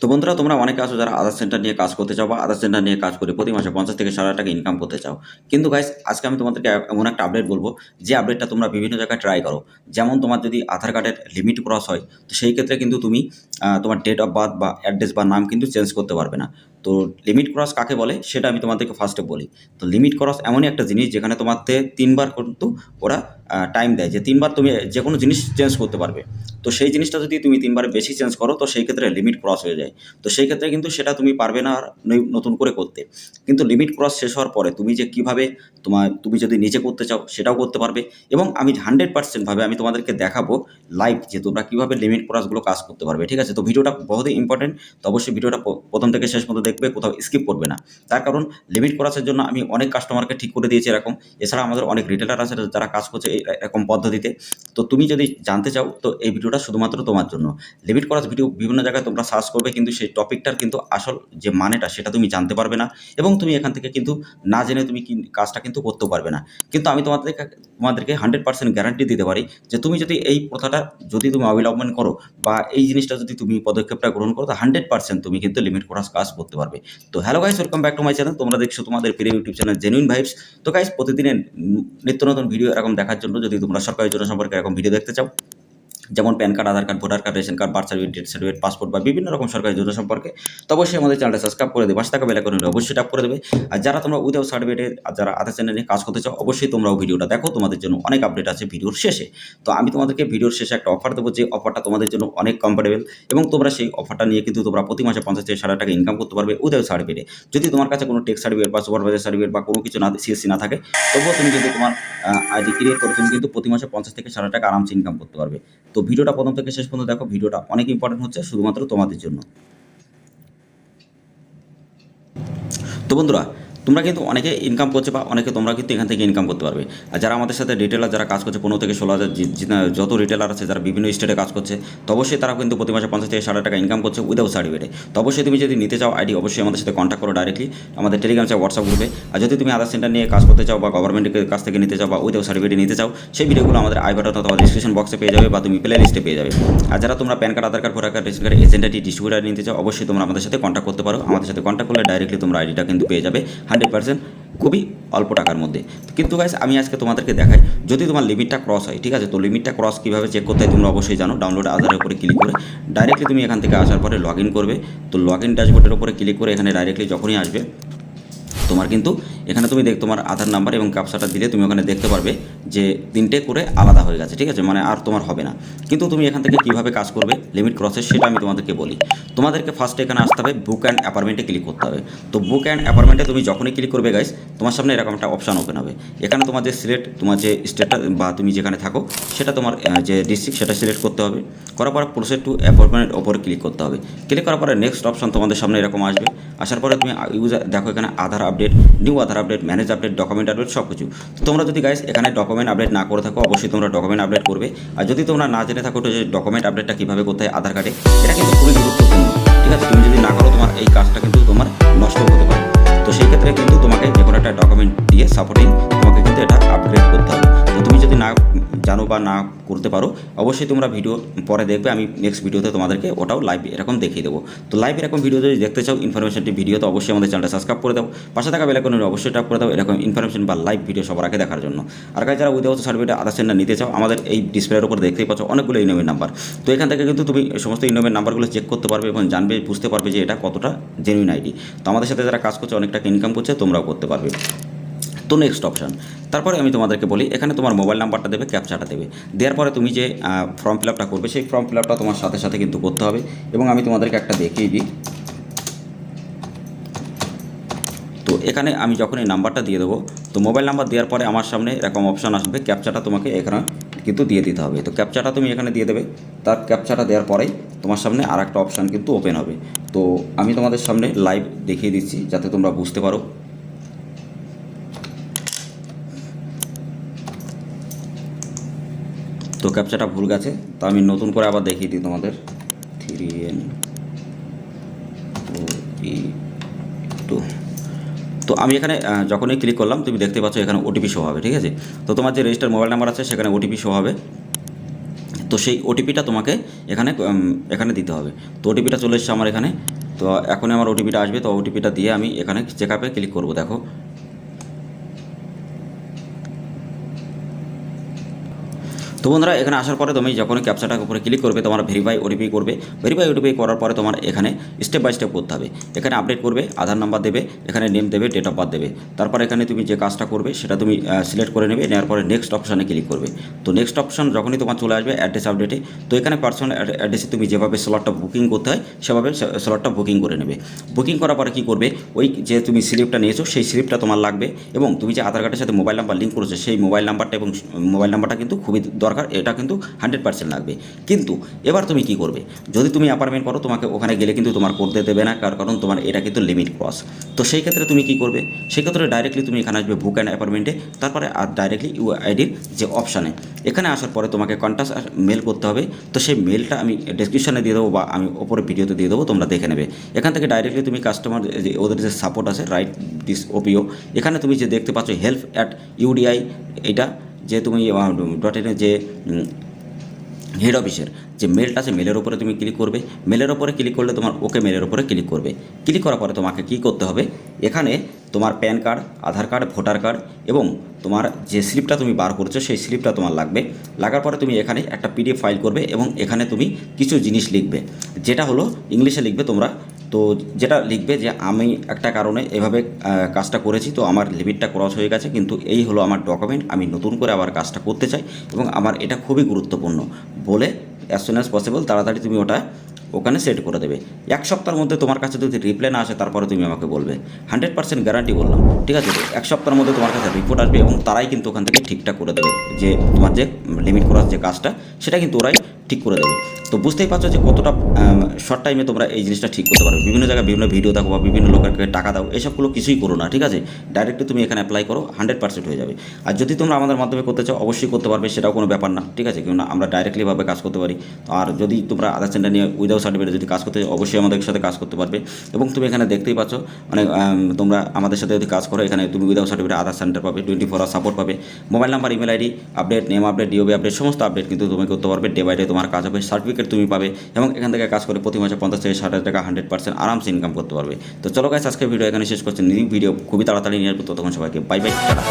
তো বন্ধুরা, তোমরা অনেকে আসো যারা আধার সেন্টার নিয়ে কাজ করতে চাও বা আধার সেন্টার নিয়ে কাজ করে প্রতি মাসে পঞ্চাশ থেকে ষাট টাকা ইনকাম করতে চাও। কিন্তু গাইস আজকে আমি তোমাদেরকে এমন একটা আপডেট বলব, যে আপডেটটা তোমরা বিভিন্ন জায়গায় ট্রাই করো। যেমন তোমার যদি আধার কার্ডের লিমিট ক্রস হয়, তো সেই ক্ষেত্রে কিন্তু তুমি তোমার ডেট অফ বার্থ বা অ্যাড্রেস বা নাম কিন্তু চেঞ্জ করতে পারবে না। তো লিমিট ক্রস কাকে বলে? সেটা আমি তোমাদেরকে ফার্স্টে বলি। তো লিমিট ক্রস এমনই একটা জিনিস যেখানে তোমাতে তিনবার কিন্তু ওরা টাইম দেয়। যে তিনবার তুমি যে কোনো জিনিস চেঞ্জ করতে পারবে। তো সেই জিনিসটা যদি তুমি তিনবার বেশি চেঞ্জ করো, তো সেই ক্ষেত্রে লিমিট ক্রস হয়ে যায়। তো সেই ক্ষেত্রে কিন্তু সেটা তুমি পারবে না আর নতুন করে করতে। কিন্তু লিমিট ক্রস শেষ হওয়ার পরে তুমি যে কীভাবে তোমার, তুমি যদি নিজে করতে চাও, সেটাও করতে পারবে। এবং আমি হান্ড্রেড পার্সেন্টভাবে আমি তোমাদেরকে দেখাবো লাইভ যে তোমরা কীভাবে লিমিট ক্রসগুলো কাজ করতে পারবে। ঠিক আছে? তো ভিডিওটা বহুতই ইম্পর্টেন্ট তো অবশ্যই ভিডিওটা প্রথম থেকে শেষ মতো পর্যন্ত দেখবে, কোথাও স্কিপ করবে না। তার কারণ লিমিট ক্রসের জন্য আমি অনেক কাস্টমারকে ঠিক করে দিয়েছি এরকম। এছাড়া আমাদের অনেক রিটেলার আছে যারা কাজ করছে এরকম পদ্ধতিতে। তো তুমি যদি জানতে চাও, তো এই ভিডিওটা শুধুমাত্র তোমার জন্য। লিমিট ক্রস ভিডিও বিভিন্ন জায়গায় তোমরা সার্চ করবে, কিন্তু সেই টপিকটার কিন্তু আসল যে মানেটা, সেটা তুমি জানতে পারবে না। এবং তুমি এখান থেকে কিন্তু না জেনে তুমি কাজটা কিন্তু করতেও পারবে না। কিন্তু আমি তোমাদেরকে তোমাদেরকে হান্ড্রেড পার্সেন্ট গ্যারান্টি দিতে পারি যে তুমি যদি এই প্রথাটা যদি তুমি অবলম্বন করো বা এই জিনিসটা যদি তুমি পদক্ষেপটা গ্রহণ করো, তো হান্ড্রেড পার্সেন্ট তুমি কিন্তু লিমিট ক্রস কাজ করতে পারবে। তো hello guys welcome back to my channel তোমরা দেখছ তোমাদের প্রিয় ইউটিউব চ্যানেল জেনুইন ভাইবস তো গাইস প্রতিদিনের নিত্য নতুন ভিডিও এরকম দেখার জন্য যদি তোমরা সরকারি যোজনা সম্পর্কে এরকম ভিডিও দেখতে চাও যেমন PAN card, Aadhaar card, voter card, ration card, birth certificate, death certificate, passport বা বিভিন্ন রকম সরকারি যোজনা সম্পর্কে তো অবশ্যই আমাদের চ্যানেলটা সাবস্ক্রাইব করে দেবে, পাশে থাকা বেলা করে অবশ্যই ট্যাপ করে দেবে। আর যারা তোমরা উইদাউট সার্টিফিকেটের আর যারা আধার চ্যানেলে কাজ করতে চাও, অবশ্যই তোমরাও ভিডিওটা দেখো, তোমাদের জন্য অনেক আপডেট আছে ভিডিওর শেষে। তো আমি তোমাদেরকে ভিডিওর শেষে একটা অফার দেবো যে অফারটা তোমাদের জন্য অনেক কমফোর্টেবল এবং তোমরা সেই অফারটা নিয়ে কিন্তু তোমরা প্রতি মাসে পঞ্চাশ থেকে ষাট টাকা ইনকাম করতে পারবে উইদাউট সার্টিফিকেটে যদি তোমার কাছে কোনো টেক্স সার্টিফিকেট বা সুপারভাইজার সার্টিফিকেট বা কোনো কিছু না সিএসসি না থাকে, তবুও তুমি যদি তোমার আইডি ক্রিয়েট করে, তুমি কিন্তু প্রতি মাসে পঞ্চাশ থেকে ষাট টাকা আরামসে ইনকাম করতে পারবে। তো ভিডিওটা প্রথম থেকে শেষ পর্যন্ত দেখো, ভিডিওটা অনেক ইম্পর্টেন্ট হচ্ছে শুধুমাত্র তোমাদের জন্য। তো বন্ধুরা তোমরা কিন্তু অনেকে ইনকাম করছে বা অনেকে তোমরা কিন্তু এখান থেকে ইনকাম করতে পারবে। আর যারা আমাদের সাথে রিটেলার যারা কাজ করছে, পনেরো থেকে ষোলো হাজার যত রিটেলার আছে, যারা বিভিন্ন স্টেটে কাজ করছে, তো অবশ্যই তারা কিন্তু প্রতি মাসে পঞ্চাশ থেকে ষাট টাকা ইনকাম করছে উইদাউট সার্টিফিকেটে তো অবশ্যই তুমি যদি নিতে চাও আইডি অবশ্যই আমাদের সাথে কন্ট্যাক্ট করো ডাইরেক্টলি আমাদের টেলিগ্রাম চাও হোয়াটসঅ্যাপ গ্রুপে আর যদি তুমি আধার সেন্টার নিয়ে কাজ করতে চাও বা গভর্নমেন্টের কাছ থেকে নিতে চাও বা উইদাউট সার্টিফিকেট নিতে চাও, সেই ভিডিওগুলো আমাদের আই বাটন অথবা ডিসক্রিপশন বক্সে পেয়ে যাবে বা তুমি প্লে লিস্টে পেয়ে যাবে। আর যারা তোমরা PAN card Aadhaar card voter card ration card এজেন্টাটি distributor নিতে চাও, অবশ্যই তোমরা আমাদের সাথে কন্ট্যাক্ট করতে পারো। আমাদের সাথে কন্ট্যাক্ট করলে ডাইরেক্টলি তোমরা আইডিটা কিন্তু পেয়ে যাবে। হান্ড্রেড পার্সেন্ট খুবই অল্প টাকার মধ্যে। কিন্তু গাইস আমি আজকে তোমাদেরকে দেখাই, যদি তোমার লিমিটটা ক্রস হয়, ঠিক আছে? তো লিমিটটা ক্রস কীভাবে চেক করতে হয় তোমরা অবশ্যই জানো। ডাউনলোড আধারের উপরে ক্লিক করে ডাইরেক্টলি তুমি এখান থেকে আসার পরে লগ করবে। তো লগ ইন ড্যাশবোর্ডের উপরে ক্লিক করে এখানে ডাইরেক্টলি যখনই আসবে, তোমার কিন্তু এখানে তুমি দেখ, তোমার আধার নাম্বার এবং ক্যাপসাটা দিলে তুমি ওখানে দেখতে পারবে যে তিনটে করে আলাদা হয়ে গেছে, ঠিক আছে? মানে আর তোমার হবে না। কিন্তু তুমি এখান থেকে কীভাবে কাজ করবে লিমিট ক্রসেস সেটা আমি তোমাদেরকে বলি। তোমাদেরকে ফার্স্টে এখানে আসতে হবে বুক অ্যান্ড অ্যাপার্টমেন্টে ক্লিক করতে হবে। তো বুক অ্যান্ড অ্যাপার্টমেন্টে তুমি যখনই ক্লিক করবে গাইস তোমার সামনে এরকম একটা অপশান ওপেন হবে। এখানে তোমার যে সিলেক্ট তোমার যে স্টেটটা বা তুমি যেখানে থাকো, সেটা তোমার যে ডিস্ট্রিক্ট সেটা সিলেক্ট করতে হবে। করার পরে প্রসেস টু অ্যাপার্টমেন্টের ওপরে ক্লিক করতে হবে। ক্লিক করার পরে নেক্সট অপশন তোমাদের সামনে এরকম আসবে। আসার পরে তুমি ইউজার দেখো এখানে Aadhaar update new Aadhaar update manage update document update সব কিছু তো তোমরা যদি গাইস এখানে ডকুমেন্ট আপডেট না করে থাকো, অবশ্যই তোমরা ডকুমেন্ট আপডেট করবে। আর যদি তোমরা না জেনে থাকো যে ডকুমেন্ট আপডেটটা কীভাবে করতে হয় আধার কার্ডে এটা কিন্তু খুবই গুরুত্বপূর্ণ। ঠিক আছে? তুমি যদি না করো তোমার এই কাজটা কিন্তু তোমার নষ্ট হতে পারে। তো সেই ক্ষেত্রে কিন্তু তোমাকে যে কোনো একটা ডকুমেন্ট দিয়ে সাপোর্টিং কিন্তু এটা আপগ্রেড করতে হবে। তো তুমি যদি না জানো বা না করতে পারো, অবশ্যই তোমরা ভিডিও পরে দেখবে। আমি নেক্সট ভিডিওতে তোমাদেরকে ওটাও লাইভ এরকম দেখিয়ে দেবো। তো লাইভ এরকম ভিডিও যদি দেখতে চাও ইনফরমেশনটি ভিডিও তো অবশ্যই আমাদের চ্যানেলটা সাবস্ক্রাইব করে দাও। পাশে থাকা বেলাকনের অবশ্যই ট্যাপ করে দাও এরকম ইনফরমেশন বা লাইভ ভিডিও সবার আগে দেখার জন্য। আর কাছে যারা উইদাউট সার্টিফিকেট আধার সেন্টার নিতে চাও, আমাদের এই ডিসপ্লের উপর দেখতেই পাচ্ছ অনেকগুলো ইনোমের নাম্বার তো এখান থেকে কিন্তু তুমি সমস্ত ইনোমের নাম্বারগুলো চেক করতে পারবে এবং জানবে, বুঝতে পারবে যে এটা কতটা জেনুইন আইডি তো আমাদের সাথে যারা কাজ করছে অনেক টাকা ইনকাম করছে, তোমরাও করতে পারবে। তো নেক্সট অপশান তারপরে আমি তোমাদেরকে বলি, এখানে তোমার মোবাইল নাম্বারটা দেবে ক্যাপচাটা দেবে। দেওয়ার পরে তুমি যে ফর্ম ফিল আপটা করবে, সেই ফর্ম ফিল আপটা তোমার সাথে সাথে কিন্তু করতে হবে। এবং আমি তোমাদেরকে একটা দেখিয়ে দিই। তো এখানে আমি যখন এই নাম্বারটা দিয়ে দেবো, তো মোবাইল নাম্বার দেওয়ার পরে আমার সামনে এরকম অপশান আসবে ক্যাপচাটা তোমাকে এখানে কিন্তু দিয়ে দিতে হবে। তো ক্যাপচাটা তুমি এখানে দিয়ে দেবে। তার ক্যাপচাটা দেওয়ার পরেই তোমার সামনে আর একটা অপশান কিন্তু ওপেন হবে। তো আমি তোমাদের সামনে লাইভ দেখিয়ে দিচ্ছি, যাতে তোমরা বুঝতে পারো। তো ক্যাপচাটা ভুল গেছে, তো আমি নতুন করে আবার দেখিয়ে দিই তোমাদের। থ্রি এন টু তো আমি এখানে যখনই ক্লিক করলাম, তুমি দেখতে পাচ্ছ এখানে ওটিপি শো হবে, ঠিক আছে? তো তোমার যে রেজিস্টার মোবাইল নাম্বার আছে, সেখানে ওটিপি শো হবে। তো সেই ওটিপিটা তোমাকে এখানে এখানে দিতে হবে। তো ওটিপিটা চলে এসেছে আমার এখানে। তো এখনই আমার ওটিপিটা আসবে, তো ওটিপিটা দিয়ে আমি এখানে চেক আপে ক্লিক করব, দেখো। তো বন্ধুরা, এখানে আসার পরে তুমি যখন ক্যাপচাটার উপরে ক্লিক করবে, তোমার ভেরিফাই ওটিপি করবে। ভেরিফাই ওটিপি করার পরে তোমার এখানে স্টেপ বাই স্টেপ করতে হবে। এখানে আপডেট করবে, আধার নাম্বার দেবে, এখানে নেম দেবে ডেট অফ বার্থ দেবে। তারপর এখানে তুমি যে কাজটা করবে, সেটা তুমি সিলেক্ট করে নেবে, নেওয়ার পরে নেক্সট অপশানে ক্লিক করবে। তো নেক্সট অপশন যখনই তোমার চলে আসবে অ্যাড্রেস আপডেটে তো এখানে পার্সোনাল অ্যাড্রেসে তুমি যেভাবে স্লটটা বুকিং করতে হয়, সেভাবে স্লটটা বুকিং করে নেবে। বুকিং করার পরে কী করবে, ওই যে তুমি স্লিপটা নিয়েছো, সেই স্লিপটা তোমার লাগবে এবং তুমি যে আধার কার্ডের সাথে মোবাইল নাম্বার লিঙ্ক করেছ, সেই মোবাইল নাম্বারটা এবং মোবাইল নাম্বারটা কিন্তু খুবই দরকার। এটা কিন্তু হান্ড্রেড পার্সেন্ট লাগবে। কিন্তু এবার তুমি কি করবে? যদি তুমি অ্যাপার্টমেন্ট করো, তোমাকে ওখানে গেলে কিন্তু তোমার করতে দেবে না, কার, কারণ তোমার এটা কিন্তু লিমিট ক্রস তো সেই ক্ষেত্রে তুমি কি করবে? সেক্ষেত্রে ডাইরেক্টলি তুমি এখানে আসবে বুক অ্যান্ড অ্যাপার্টমেন্টে তারপরে আর ডাইরেক্টলি ইউ আইডির যে অপশানে এখানে আসার পরে তোমাকে কন্টাক্ট মেল করতে হবে। তো সেই মেলটা আমি ডিসক্রিপশানে দিয়ে দেবো বা আমি ওপরে ভিডিওতে দিয়ে দেবো, তোমরা দেখে নেবে। এখান থেকে ডাইরেক্টলি তুমি কাস্টমার যে ওদের যে সাপোর্ট আছে রাইট দিস ওপিও এখানে তুমি যে দেখতে পাচ্ছ হেল্প অ্যাট ইউডিআই এটা যে তুমি ডট ইনের যে হেড অফিসের যে মেলটা আছে মেলের ওপরে তুমি ক্লিক করবে। মেলের ওপরে ক্লিক করলে তোমার ওকে মেলের ওপরে ক্লিক করবে। ক্লিক করার পরে তোমাকে কি করতে হবে? এখানে তোমার PAN card Aadhaar card voter card এবং তোমার যে স্লিপটা তুমি বার করছ, সেই স্লিপটা তোমার লাগবে। লাগার পরে তুমি এখানে একটা পিডিএফ ফাইল করবে এবং এখানে তুমি কিছু জিনিস লিখবে। যেটা হলো ইংলিশে লিখবে তোমরা তো যেটা লিখবে যে আমি একটা কারণে এভাবে কাজটা করেছি, তো আমার লিমিটটা ক্রস হয়ে গেছে, কিন্তু এই হলো আমার ডকুমেন্ট আমি নতুন করে আবার কাজটা করতে চাই এবং আমার এটা খুবই গুরুত্বপূর্ণ। বলে অ্যাজ সুন অ্যাজ পসিবল তাড়াতাড়ি তুমি ওটা ওখানে সেট করে দেবে। এক সপ্তাহের মধ্যে তোমার কাছে যদি রিপ্লাই না আসে, তারপরে তুমি আমাকে বলবে। হান্ড্রেড পার্সেন্ট গ্যারান্টি বললাম, ঠিক আছে? এক সপ্তাহের মধ্যে তোমার কাছে রিপোর্ট আসবে এবং তারাই কিন্তু ওখান থেকে ঠিকঠাক করে দেবে যে তোমার যে লিমিট করার যে কাজটা, সেটা কিন্তু ওরাই ঠিক করে দেবে। তো বুঝতেই পারছ যে কতটা শর্ট টাইমে তোমরা এই জিনিসটা ঠিক করতে পারবে। বিভিন্ন জায়গায় বিভিন্ন ভিডিও দেখো বা বিভিন্ন লোকেরকে টাকা দাও, এসবগুলো কিছুই করো না, ঠিক আছে? ডাইরেক্টলি তুমি এখানে অ্যাপ্লাই করো হান্ড্রেড পার্সেন্ট হয়ে যাবে। আর যদি তোমরা আমাদের মাধ্যমে করতে চাও, অবশ্যই করতে পারবে, সেটাও কোনো ব্যাপার না, ঠিক আছে? কেননা আমরা ডাইরেক্টলিভাবে কাজ করতে পারি। আর যদি তোমরা আধার সেন্টার নিয়ে উইদাউট সার্টিফিকেট যদি কাজ করতে অবশ্যই আমাদের সাথে কাজ করতে পারবে। এবং তুমি এখানে দেখতেই পাচ্ছ মানে তোমরা আমাদের সাথে যদি কাজ করো, এখানে তুমি উইদাউট সার্টিফিকেট আধার সেন্টার পাবে টোয়েন্টি ফোর আওয়ার সাপোর্ট পাবে mobile number email ID update name update DOB update সমস্ত আপডেট কিন্তু তুমি করতে পারবে। ডে বাই ডে তোমার কাজ হবে। সার্টিফিকেট তুমি পাবে এবং এখান থেকে কাজ করে প্রতি মাসে পঞ্চাশ থেকে ষাট হাজার টাকা হান্ড্রেড পার্সেন্ট আরামসে ইনকাম করতে পারবে। তো চলো গাছ আজকে ভিডিও এখানে শেষ করছি। নিউ ভিডিও খুবই তাড়াতাড়ি নিয়ে আসব তখন সবাইকে বাই বাই টাটা.